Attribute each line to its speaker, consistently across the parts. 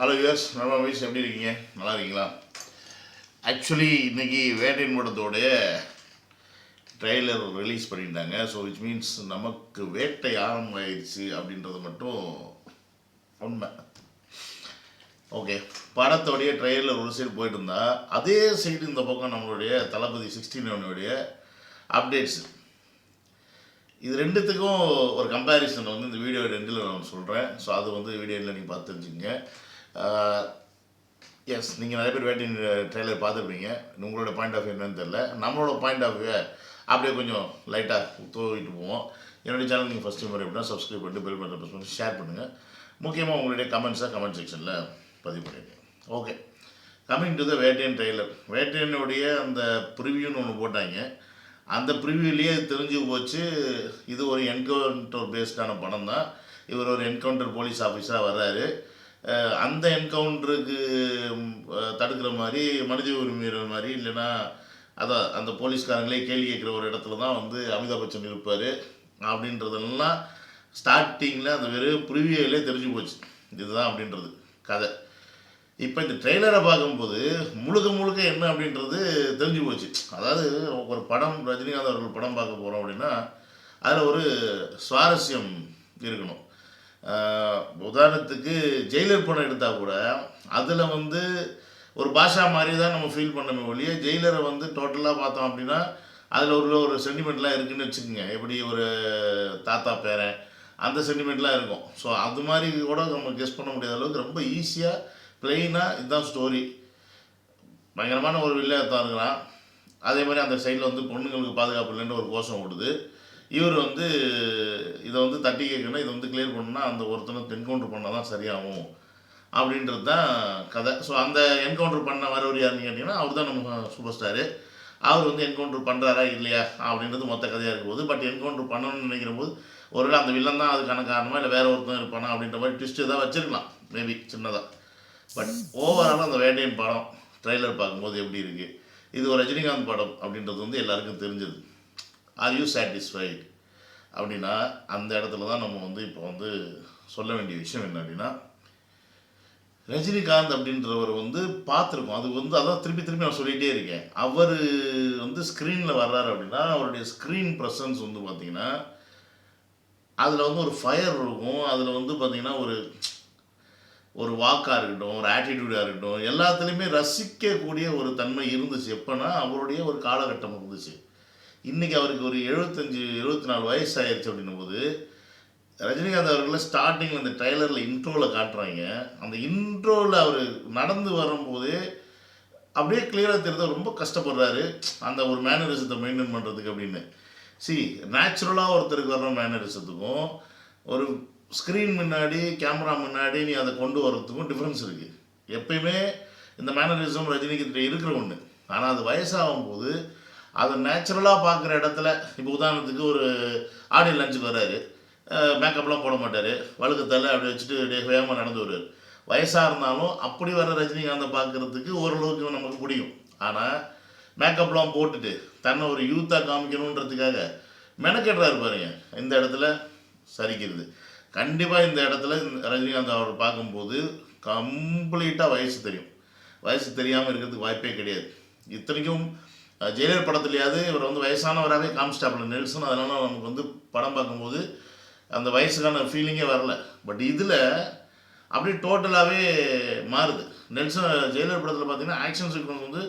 Speaker 1: Hello US நம்ம வயசு எப்படி இருக்கீங்க? நல்லா இருக்கீங்களா? ஆக்சுவலி இன்னைக்கு வேட்டையின் படத்தோடைய ட்ரெய்லர் ரிலீஸ் பண்ணியிருந்தாங்க. ஸோ விச் மீன்ஸ் நமக்கு வேட்டை ஆரம்பமாயிடுச்சு அப்படின்றது மட்டும் உண்மை. ஓகே படத்தோடைய ட்ரெய்லர் ஒரு சைடு போயிட்டு இருந்தா அதே சைடு இந்த பக்கம் நம்மளுடைய தளபதி சிக்ஸ்டீன் ஒன்னுடைய அப்டேட்ஸ் இது ரெண்டுத்துக்கும் ஒரு கம்பேரிசன் வந்து இந்த வீடியோ ரெண்டில் நான் சொல்கிறேன் ஸோ அது வந்து வீடியோவில் நீங்கள் பார்த்து தெரிஞ்சுங்க எஸ் நீங்கள் நிறைய பேர் வேட்டிங் ட்ரெய்லர் பார்த்துருப்பீங்க. உங்களோட பாயிண்ட் ஆஃப் என்னன்னு தெரில நம்மளோட பாயிண்ட் ஆஃப் அப்படியே கொஞ்சம் லைட்டாக தூவிட்டு போவோம். என்னுடைய சேனல் நீங்கள் ஃபஸ்ட் டைம் எப்படின்னா சப்ஸ்கிரைப் பண்ணிட்டு பெல் பட்டன் ப்ரெஸ் பண்ணி ஷேர் பண்ணுங்கள் முக்கியமாக உங்களுடைய கமெண்ட்ஸாக கமெண்ட் செக்ஷனில் பதிவு பண்ணிடுங்க. Okay coming to the Vettaiyan trailer வேட்டையனுடைய அந்த ப்ரிவியூன்னு ஒன்று போட்டாங்க. அந்த ப்ரிவியூலேயே தெரிஞ்சு போச்சு. இது ஒரு என்கவுண்டர் பேஸ்டான படம் தான் இவர் ஒரு என்கவுண்டர் போலீஸ் ஆஃபீஸராக வர்றாரு. அந்த என்கவுண்டருக்கு தடுக்கிற மாதிரி மனித உரிமை மாதிரி இல்லைன்னா அதான் அந்த போலீஸ்காரங்களே கேள்வி கேட்குற ஒரு இடத்துல தான் வந்து அமிதாப் பச்சன் இருப்பார். அப்படின்றதெல்லாம் ஸ்டார்டிங்கில் அந்த வெறும் ப்ரிவியூவிலே தெரிஞ்சு போச்சு. இதுதான் அப்படின்றது கதை. இப்போ இந்த ட்ரெய்லரை பார்க்கும்போது முழுக்க முழுக்க என்ன அப்படின்றது தெரிஞ்சு போச்சு. அதாவது ஒரு படம் ரஜினிகாந்த் அவர்கள் படம் பார்க்க போகிறோம் அப்படின்னா அதில் ஒரு சுவாரஸ்யம் இருக்கணும். உதாரணத்துக்கு ஜெயிலர் படம் எடுத்தால் கூட அதில் வந்து ஒரு பாஷா மாதிரி தான் நம்ம ஃபீல் பண்ணமே ஒழிய ஜெயிலரை வந்து டோட்டலாக பார்த்தோம் அப்படின்னா அதில் உள்ள ஒரு சென்டிமெண்ட்லாம் இருக்குதுன்னு வச்சுக்கோங்க. எப்படி ஒரு தாத்தா பேரன் அந்த சென்டிமெண்ட்லாம் இருக்கும். ஸோ அது மாதிரி கூட நம்ம கெஸ் பண்ண முடியாத அளவுக்கு ரொம்ப ஈஸியாக பிளெயினாக இதுதான் ஸ்டோரி பயங்கரமான ஒரு வில்லையத்தான் இருக்கிறான். அதே மாதிரி அந்த சைடில் வந்து பொண்ணுங்களுக்கு பாதுகாப்பு இல்லைன்னு ஒரு கோஷம் ஓடுது. இவர் வந்து தட்டி கேட்கணும் இதை வந்து கிளியர் பண்ணணும்னா அந்த ஒருத்தனை என்கவுண்டர் பண்ணால் தான் சரியாகும். அப்படின்றது தான் கதை. ஸோ அந்த என்கவுண்டர் பண்ண வரவர் யாருன்னு கேட்டிங்கன்னா அவர் தான் நம்ம சூப்பர் ஸ்டாரு அவர் வந்து என்கவுண்டர் பண்ணுறாரா இல்லையா அப்படின்றது மொத்த கதையாக இருக்கும்போது பட் என்கவுண்டர் பண்ணணும்னு நினைக்கிற போது ஒருவேளை அந்த வில்லன் தான் அதுக்கான காரணமாக இல்லை வேறு ஒருத்தன் இருப்பானா அப்படின்ற மாதிரி ட்விஸ்ட் எதாவது வச்சிருக்கலாம் மேபி சின்னதாக பட் ஓவராலாக அந்த வேட்டையின் படம் ட்ரெய்லர் பார்க்கும்போது எப்படி இருக்குது இது ஒரு ரஜினிகாந்த் படம் அப்படின்றது வந்து எல்லாருக்கும் தெரிஞ்சது. ஆர் யூ சாட்டிஸ்ஃபைட் அப்படின்னா அந்த இடத்துல தான் நம்ம வந்து இப்போ வந்து சொல்ல வேண்டிய விஷயம் என்ன அப்படின்னா ரஜினிகாந்த் அப்படின்றவர் வந்து பார்த்துருக்கோம். அது வந்து அதான் திருப்பி திருப்பி நான் சொல்லிகிட்டே இருக்கேன். அவர் வந்து ஸ்க்ரீனில் வர்றாரு அப்படின்னா அவருடைய ஸ்க்ரீன் ப்ரெசன்ஸ் வந்து பார்த்தீங்கன்னா அதில் வந்து ஒரு ஃபயர் இருக்கும். அதில் வந்து பார்த்தீங்கன்னா ஒரு ஒரு வாக்காக இருக்கட்டும் ஒரு ஆட்டிடியூடாக இருக்கட்டும் எல்லாத்துலேயுமே ரசிக்கக்கூடிய ஒரு தன்மை இருந்துச்சு. எப்போனா அவருடைய ஒரு காலகட்டம் இருந்துச்சு. இன்றைக்கி அவருக்கு ஒரு எழுபத்தஞ்சி எழுபத்தி நாலு வயசு ஆயிடுச்சு அப்படின்னும் போது ரஜினிகாந்த் அவர்களை ஸ்டார்டிங்கில் அந்த ட்ரைலரில் இன்ட்ரோவில் காட்டுறாங்க. அந்த இன்ட்ரோவில் அவர் நடந்து வரும்போது அப்படியே கிளியராக தெரியுது ரொம்ப கஷ்டப்படுறாரு. அந்த ஒரு மேனரிசத்தை மெயின்டைன் பண்ணுறதுக்கு அப்படின்னு. சி நேச்சுரலாக ஒருத்தருக்கு வர்ற மேனரிசத்துக்கும் ஒரு ஸ்க்ரீன் முன்னாடி கேமரா முன்னாடி நீ அதை கொண்டு வர்றதுக்கும் டிஃப்ரென்ஸ் இருக்குது எப்பயுமே இந்த மேனரிசம் ரஜினிகிட்ட இருக்கிற ஒன்று ஆனால் அது வயசாகும் போது அதை நேச்சுரலாக பார்க்குற இடத்துல இப்போ உதாரணத்துக்கு ஒரு ஆடியோ லஞ்சுக்கு வர்றாரு. மேக்கப்லாம் போட மாட்டார். வழுக்கத்தலை அப்படி வச்சுட்டு வேகமாக நடந்து வருவார். வயசாக இருந்தாலும் அப்படி வர ரஜினிகாந்தை பார்க்குறதுக்கு ஓரளவுக்கு நமக்கு பிடிக்கும். ஆனால் மேக்கப்லாம் போட்டுட்டு தன்னை ஒரு யூத்தாக காமிக்கணுன்றதுக்காக மெனக்கெடுறாரு பாருங்க. இந்த இடத்துல சரிக்கிறது. கண்டிப்பாக இந்த இடத்துல ரஜினிகாந்த் அவர் பார்க்கும்போது கம்ப்ளீட்டாக வயசு தெரியும். வயசு தெரியாமல் இருக்கிறதுக்கு வாய்ப்பே கிடையாது. இத்தனைக்கும் ஜெயிலர் படத்துலையாவது இவர் வந்து வயசானவராகவே காமிச்சிட்டாப்புல நெல்சன் அதனால நமக்கு வந்து படம் பார்க்கும்போது அந்த வயசுக்கான ஃபீலிங்கே வரல. பட் இதில் அப்படியே டோட்டலாகவே மாறுது. நெல்சன் ஜெயிலர் படத்தில் பார்த்தீங்கன்னா ஆக்ஷன் சீக்வன்ஸ் வந்து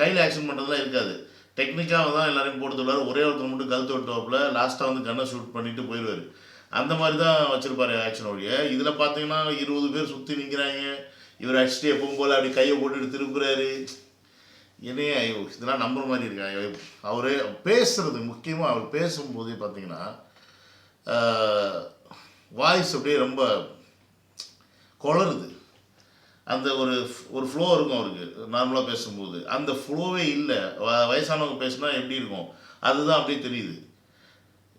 Speaker 1: கையில் ஆக்ஷன் பண்ணுறதுலாம் இருக்காது. டெக்னிக்காக தான் எல்லாரையும் போட்டு ஒரே ஒருத்தர் மட்டும் கழுத்து விட்டுவாப்புல லாஸ்ட்டாக வந்து கண்ணை ஷூட் பண்ணிட்டு போயிடுவார் அந்த மாதிரி தான் வச்சுருப்பார் ஆக்ஷன் ஒழிய. இதில் பார்த்தீங்கன்னா இருபது பேர் சுற்றி நிற்கிறாங்க இவர் அடிச்சுட்டு எப்பவும் போல் அப்படி கையை போட்டுட்டு திருப்புறாரு. என்னையே ஐயோ இதெல்லாம் நம்புற மாதிரி இருக்காங்க. அவர் பேசுறது முக்கியமாக அவர் பேசும்போதே பார்த்தீங்கன்னா வாய்ஸ் அப்படியே ரொம்ப குளருது. அந்த ஒரு ஒரு ஃப்ளோ இருக்கும் அவருக்கு நார்மலாக பேசும்போது. அந்த ஃப்ளோவே இல்லை. வ- வயசானவங்க பேசுனா எப்படி இருக்கும்? அதுதான் அப்படியே தெரியுது.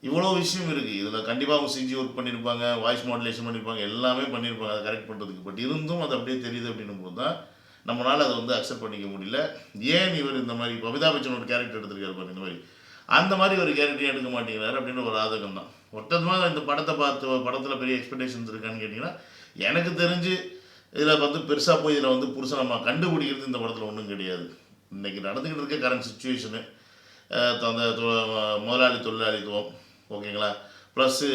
Speaker 1: இவ்வளோ விஷயம் இருக்குது இதில் கண்டிப்பாக அவங்க சிஜி ஒர்க் பண்ணியிருப்பாங்க வாய்ஸ் மாடுலேஷன் பண்ணியிருப்பாங்க எல்லாமே பண்ணியிருப்பாங்க அதை கரெக்ட் பண்ணுறதுக்கு பட் இருந்தும் அது அப்படியே தெரியுது அப்படின்னும் போது தான் நம்மளால் அதை வந்து அக்செப்ட் பண்ணிக்க முடியல. ஏன் இவர் இந்த மாதிரி இப்போ அமிதாப் பச்சன் ஒரு கேரக்டர் எடுத்திருக்காரு பாருங்க இந்த மாதிரி. அந்த மாதிரி ஒரு கேரக்டர் எடுக்க மாட்டேங்கிறாரு அப்படின்னு ஒரு ஆதகம் தான். ஒட்டமாக இந்த படத்தை பார்த்து படத்தில் பெரிய எக்ஸ்பெக்டேஷன்ஸ் இருக்கான்னு கேட்டிங்கன்னா எனக்கு தெரிஞ்சு இதில் வந்து பெருசாக போய் இதில் வந்து புருஷன் நம்ம கண்டுபிடிக்கிறது இந்த படத்தில் ஒன்றும் கிடையாது. இன்றைக்கி நடந்துக்கிட்டு இருக்க கரண்ட் சுச்சுவேஷனு அந்த முதலாளி தொழிலாளித்துவம் ஓகேங்களா? ப்ளஸ்ஸு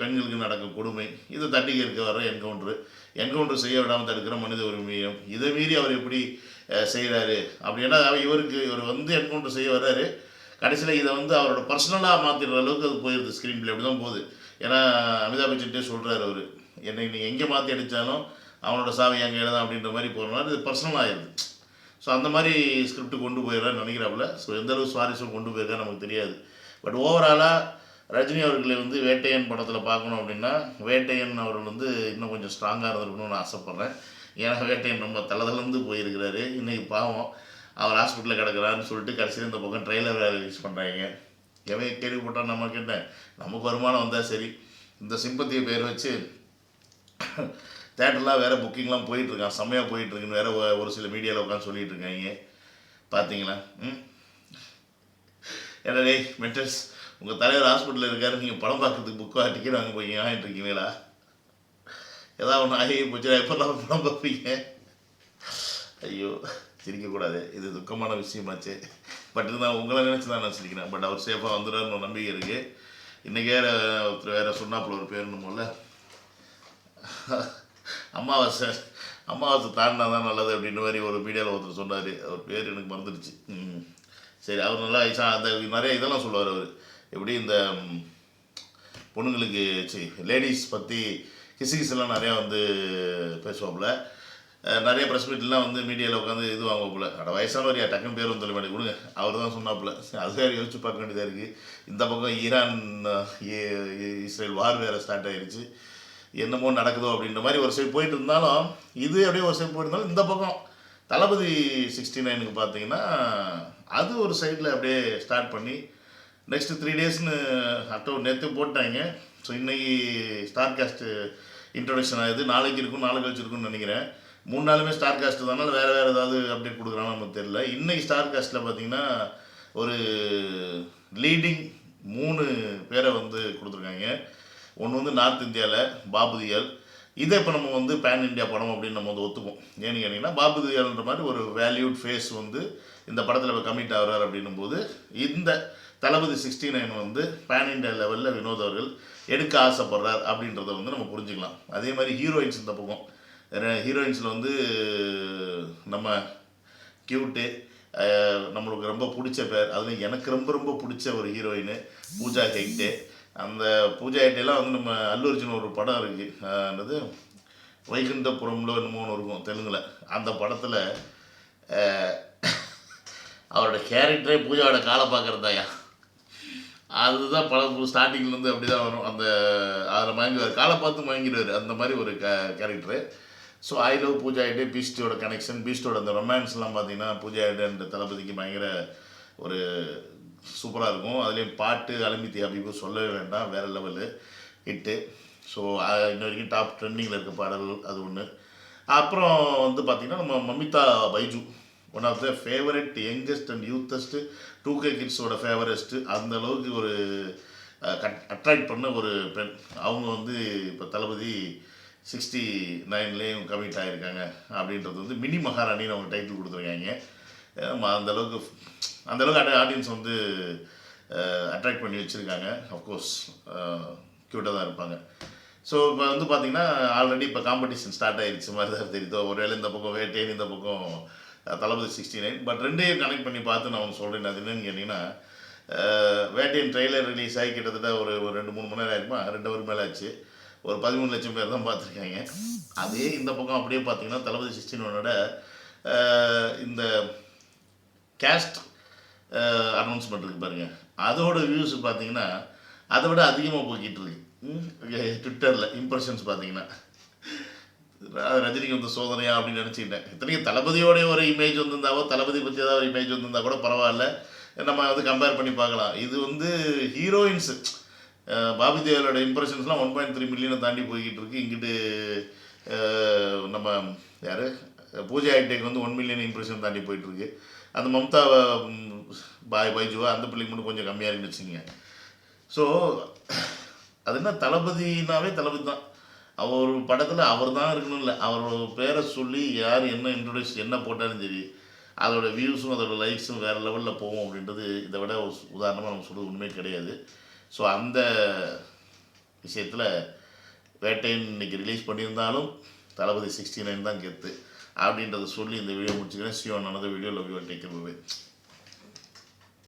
Speaker 1: பெண்களுக்கு நடக்கும் கொடுமை. இதை தட்டி இருக்க வர என்கவுண்டரு என்கவுண்டர் செய்ய விடாமல் தடுக்கிற மனித உரிமையும். இதை மீறி அவர் எப்படி செய்கிறாரு அப்படின்னா அவர் இவருக்கு இவர் வந்து என்கவுண்டர் செய்ய வர்றாரு. கடைசியில் இதை வந்து அவரோட பர்சனலாக மாற்றிடுற அளவுக்கு அது போயிடுது ஸ்க்ரீன் பிளே அப்படி தான் போகுது. ஏன்னா அமிதாப் பச்சன்ட்டே சொல்கிறாரு அவர். என்னை நீங்கள் எங்கே மாற்றி அடித்தாலும் அவனோட சாவி எங்கே தான் அப்படின்ற மாதிரி போகிறனால இது பர்சனல் ஆயிடுது ஸோ அந்த மாதிரி ஸ்கிரிப்ட் கொண்டு போயிடுறான்னு நினைக்கிறாப்புல. ஸோ எந்த அளவு சுவாரஸ்யம் கொண்டு போயிருக்கா நமக்கு தெரியாது. பட் ஓவராலாக ரஜினி அவர்களை வந்து வேட்டையன் படத்தில் பார்க்கணும் அப்படின்னா வேட்டையன் அவர்கள் வந்து இன்னும் கொஞ்சம் ஸ்ட்ராங்காக இருந்திருக்கணும்னு நான் ஆசைப்பட்றேன். ஏன்னா வேட்டையன் ரொம்ப தளதளந்து போயிருக்கிறாரு. இன்றைக்கி பாவம் அவர் ஹாஸ்பிட்டலில் கிடக்குறாருன்னு சொல்லிட்டு கடைசியில் இந்த பக்கம் ட்ரெய்லர் வேறு ரிலீஸ் பண்ணுறாங்க எவன் கேள்விப்பட்டால் நம்ம கேட்டேன் நமக்கு வருமானம் வந்தால் சரி. இந்த சிம்பத்தியை பேர் வச்சு தேட்டர்லாம் வேறு புக்கிங்லாம் போயிட்டுருக்கான். செம்மையாக போயிட்டுருக்குன்னு வேறு ஒரு சில மீடியாவில் உட்காந்து சொல்லிகிட்டு இருக்காங்க பார்த்தீங்களா ம்? என்ன டேய் மென்டல்ஸ் உங்கள் தலைவர் ஹாஸ்பிட்டலில் இருக்காரு நீங்கள் படம் பார்க்கறதுக்கு புக்காக டிக்கெட் வாங்க போய் வாங்கிட்டு இருக்கீங்களா? ஏதாவது ஒன்று ஆகி போச்சு எப்போ நம்ம படம் பார்ப்பீங்க? ஐயோ சிரிக்கக்கூடாது இது துக்கமான விஷயமாச்சு பட் இருந்தால் உங்களை நினச்சி தான் நான் சிரிக்கிறேன். பட் அவர் சேஃபாக வந்துடுறாருன்னு நம்பிக்கை இருக்குது இன்றைக்கி வேறு ஒருத்தர் வேறு சொன்னாப்புல ஒரு பேர் போல அமாவாசை. அமாவாசை தாண்டினா தான் நல்லது அப்படின்ற மாதிரி ஒரு மீடியாவில் ஒருத்தர் சொன்னார். அவர் பேர் எனக்கு மறந்துடுச்சு. ம். சரி அவர் நல்லா ஐசா அந்த நிறைய இதெல்லாம் சொல்லுவார் அவர். எப்படி இந்த பொண்ணுங்களுக்கு சரி லேடிஸ் பற்றி கிசுகிசுலாம் நிறையா வந்து பேசுவாப்புல. நிறைய ப்ரெஸ் மீட்லாம் வந்து மீடியாவில் உட்காந்து இது வாங்குவாப்புல. அட வயசானவர் யா டக்குன்னு பேர் வந்து மாட்டி கொடுங்க அவர் தான் சொன்னாப்புல. அது வேறு யோசிச்சு பார்க்க வேண்டியதாக இருக்குது இந்த பக்கம் ஈரான் இஸ்ரேல் வார் வேறு ஸ்டார்ட் ஆகிருச்சு என்னமோ நடக்குதோ அப்படின்ற மாதிரி ஒரு சைடு போயிட்டு இருந்தாலும் இது அப்படியே ஒரு சைடு போயிட்டு இருந்தாலும் இந்த பக்கம் தளபதி சிக்ஸ்டி நைனுக்கு பார்த்தீங்கன்னா அது ஒரு சைடில் அப்படியே ஸ்டார்ட் பண்ணி நெக்ஸ்ட்டு த்ரீ டேஸ்னு அட்டோ நேற்று போட்டாங்க. ஸோ இன்றைக்கி ஸ்டார் காஸ்ட்டு இன்ட்ரொடக்ஷன் ஆகுது. நாளைக்கு இருக்கும் நாளை கழிச்சு இருக்கும்னு நினைக்கிறேன். மூணு நாளுமே ஸ்டார் காஸ்ட் தானே வேறு வேறு ஏதாவது அப்டேட் கொடுக்குறான்னு நமக்கு தெரியல. இன்றைக்கி ஸ்டார் காஸ்ட்டில் பார்த்தீங்கன்னா ஒரு லீடிங் மூணு பேரை வந்து கொடுத்துருக்காங்க. ஒன்று வந்து நார்த் இந்தியாவில் பாபுதியால் இதை இப்போ நம்ம வந்து பேன் இந்தியா படம் அப்படின்னு நம்ம வந்து ஒத்துப்போம். ஏன்னு கேட்டிங்கன்னா பாபுதியால்ன்ற மாதிரி ஒரு வேல்யூட் ஃபேஸ் வந்து இந்த படத்தில் இப்போ கம்மிட் ஆகிறார் அப்படின்னும் போது இந்த தளபதி சிக்ஸ்டி நைன் வந்து பேன் இண்டியா லெவலில் வினோத் அவர்கள் எடுக்க ஆசைப்படுறார் அப்படின்றத வந்து நம்ம புரிஞ்சுக்கலாம். அதே மாதிரி ஹீரோயின்ஸ் இந்த பக்கம். ஹீரோயின்ஸில் வந்து நம்ம கியூட்டு நம்மளுக்கு ரொம்ப பிடிச்ச பேர். அதுவும் எனக்கு ரொம்ப ரொம்ப பிடிச்ச ஒரு ஹீரோயின் பூஜா ஹெக்டே. அந்த பூஜா ஹெக்டேலாம் வந்து நம்ம அல்லு அர்ஜுன் ஒரு படம் இருக்குது என்னது? வைகுண்டபுரம்ல என்னமோ ஒன்று இருக்கும் தெலுங்கில். அந்த படத்தில் அவரோட கேரக்டரே பூஜாவோட காலை பார்க்குறதாயா அதுதான் படம் ஸ்டார்டிங்லேருந்து அப்படி தான் வரும். அந்த அதில் மயங்குவார். காலை பார்த்து மயங்கிடுவார். அந்த மாதிரி ஒரு க character so I love Pooja Hegde பீஸ்டோட connection பீஸ்டோட அந்த ரொமான்ஸ்லாம் பார்த்தீங்கன்னா பூஜா ஹெட்டேன்ற தளபதிக்கு பயங்கர ஒரு சூப்பராக இருக்கும். அதுலேயும் பாட்டு அலமித்தி அப்படிப்போ சொல்லவே வேண்டாம். வேறு லெவலு ஹிட்டு ஸோ இன்ன வரைக்கும் டாப் ட்ரெண்டிங்கில் இருக்க பாடல்கள் அது ஒன்று அப்புறம் வந்து பார்த்திங்கன்னா நம்ம Mamitha Baiju. One of the favourite youngest and யூத்தஸ்ட்டு two K கிட்ஸோட ஃபேவரஸ்ட்டு அந்த அளவுக்கு ஒரு அட்ராக்ட் பண்ண ஒரு பெண். அவங்க வந்து இப்போ தளபதி சிக்ஸ்டி நைன்லேயும் கமிட் ஆகியிருக்காங்க அப்படின்றது வந்து மினி மகாராணின்னு அவங்க டைட்டில் கொடுத்துருக்காங்க. அந்த அளவுக்கு அந்த அளவுக்கு ஆடியன்ஸ் வந்து அட்ராக்ட் பண்ணி வச்சுருக்காங்க. அஃப்கோர்ஸ் க்யூட்டாக தான் இருப்பாங்க. ஸோ இப்போ வந்து பார்த்திங்கன்னா ஆல்ரெடி இப்போ காம்படிஷன் ஸ்டார்ட் ஆகிடுச்சு மாதிரி தான் தெரியுதோ? ஒருவேளை இந்த பக்கம் வேட்டேன் இந்த பக்கம் தளபதி சிக்ஸ்டி நைன் பட் ரெண்டையும் கனெக்ட் பண்ணி பார்த்து நான் ஒன்று சொல்கிறேன் அது என்னன்னு கேட்டிங்கன்னா வேட்டையின் ட்ரெய்லர் ரிலீஸ் ஆகி கிட்டத்தட்ட ஒரு ஒரு ரெண்டு மூணு மணி நேரம் ஆயிருமா ரெண்டு ஒரு மேலே ஆச்சு. ஒரு பதிமூணு லட்சம் பேர் தான் பார்த்துருக்காங்க. அதே இந்த பக்கம் அப்படியே பார்த்தீங்கன்னா தளபதி சிக்ஸ்டின் ஒன்னோட இந்த கேஸ்ட் அனௌன்ஸ்மெண்ட் இருக்கு பாருங்க. அதோட வியூஸ் பார்த்தீங்கன்னா அதை விட அதிகமாக போய்கிட்டு இருக்கு. ட்விட்டரில் இம்ப்ரெஷன்ஸ் பார்த்தீங்கன்னா. ரஜினிகாந்த் ரஜினிக்கு வந்து சோதனையா அப்படின்னு நினச்சிக்கிட்டேன். இத்தனைக்கும் தளபதியோடைய ஒரு இமேஜ் வந்திருந்தாவோ தளபதி பற்றி ஏதாவது ஒரு இமேஜ் வந்திருந்தா கூட பரவாயில்ல. நம்ம வந்து கம்பேர் பண்ணி பார்க்கலாம். இது வந்து ஹீரோயின்ஸு பாபி தேவலோட இம்ப்ரெஷன்ஸ்லாம் ஒன் பாயிண்ட் த்ரீ மில்லியனை தாண்டி போய்கிட்டு இருக்கு. இங்கிட்டு நம்ம யார்? பூஜா ஐட்டேக்கு வந்து ஒன் மில்லியன் இம்ப்ரெஷன் தாண்டி போயிட்டுருக்கு அந்த மம்தா பாய் பைஜுவா அந்த பிள்ளைங்க மட்டும் கொஞ்சம் கம்மியாக இருக்குன்னு ஸோ அது என்ன தளபதினாவே தளபதி தான். அவர் படத்தில் அவர் தான் இருக்கணும் இல்லை அவரோட பேரை சொல்லி யார் என்ன இன்ட்ரொடியூஸ் என்ன போட்டாலும் சரி அதோட வியூஸும் அதோட லைக்ஸும் வேறு லெவலில் போகும் அப்படின்றது இதை விட ஒரு உதாரணமாக நம்ம சொல்கிறது உண்மையே கிடையாது. ஸோ அந்த விஷயத்தில் வேட்டையன் இன்னைக்கு ரிலீஸ் பண்ணியிருந்தாலும் தளபதி சிக்ஸ்டி நைன் தான் கெத்து. அப்படின்றத சொல்லி இந்த வீடியோ முடிச்சுக்கிறேன். See you in another video love you